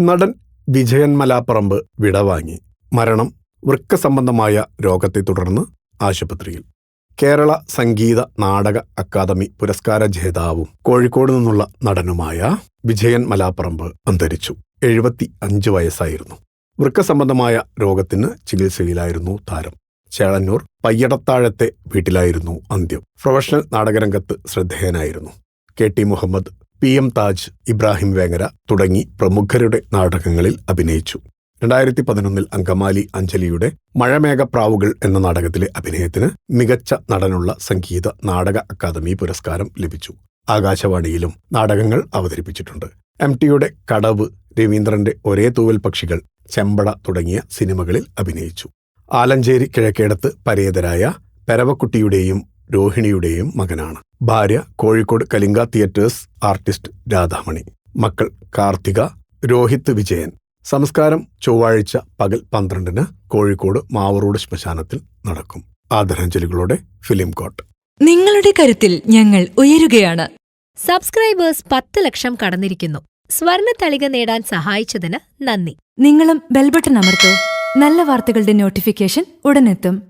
നടൻ വിജയൻ മലാപ്പറമ്പ് വിടവാങ്ങി മരണം വൃക്കസംബന്ധമായ രോഗത്തെ തുടർന്ന് ആശുപത്രിയിൽ. കേരള സംഗീത നാടക അക്കാദമി പുരസ്കാര ജേതാവും കോഴിക്കോട് നിന്നുള്ള നടനുമായ വിജയൻ മലാപ്പറമ്പ് അന്തരിച്ചു. എഴുപത്തി അഞ്ച് വയസ്സായിരുന്നു. വൃക്ക സംബന്ധമായ രോഗത്തിന് ചികിത്സയിലായിരുന്നു താരം. ചേളന്നൂർ പയ്യടത്താഴത്തെ വീട്ടിലായിരുന്നു അന്ത്യം. പ്രൊഫഷണൽ നാടകരംഗത്ത് ശ്രദ്ധേയനായിരുന്നു. K T Muhammad P M Taj Ibrahim Vengara തുടങ്ങി പ്രമുഖരുടെ നാടകങ്ങളിൽ അഭിനയിച്ചു. രണ്ടായിരത്തി പതിനൊന്നിൽ അങ്കമാലി അഞ്ജലിയുടെ മഴമേഘപ്രാവുകൾ എന്ന നാടകത്തിലെ അഭിനയത്തിന് മികച്ച നടനുള്ള സംഗീത നാടക അക്കാദമി പുരസ്കാരം ലഭിച്ചു. ആകാശവാണിയിലും നാടകങ്ങൾ അവതരിപ്പിച്ചിട്ടുണ്ട്. എം ടിയുടെ കടവ് രവീന്ദ്രന്റെ ഒരേ തൂവൽ പക്ഷികൾ ചെമ്പട തുടങ്ങിയ സിനിമകളിൽ അഭിനയിച്ചു. ആലഞ്ചേരി കിഴക്കേടത്ത് പരേതരായ പെരവക്കുട്ടിയുടെയും രോഹിണിയുടെയും മകനാണ്. ഭാര്യ കോഴിക്കോട് കലിംഗ തിയേറ്റേഴ്സ് ആർട്ടിസ്റ്റ് രാധാമണി. മക്കൾ കാർത്തിക രോഹിത് വിജയൻ. സംസ്കാരം ചൊവ്വാഴ്ച പകൽ പന്ത്രണ്ടിന് കോഴിക്കോട് മാവറോഡ് ശ്മശാനത്തിൽ നടക്കും. ആദരാഞ്ജലികളോടെ ഫിലിം കോട്ട് നിങ്ങളുടെ കരുത്തിൽ ഞങ്ങൾ ഉയരുകയാണ്. സബ്സ്ക്രൈബേഴ്സ് പത്ത് ലക്ഷം കടന്നിരിക്കുന്നു. സ്വർണ തളിക നേടാൻ സഹായിച്ചതിന് നന്ദി. നിങ്ങളും ബെൽബട്ടൺ അമർത്തോ. നല്ല വാർത്തകളുടെ നോട്ടിഫിക്കേഷൻ ഉടനെത്തും.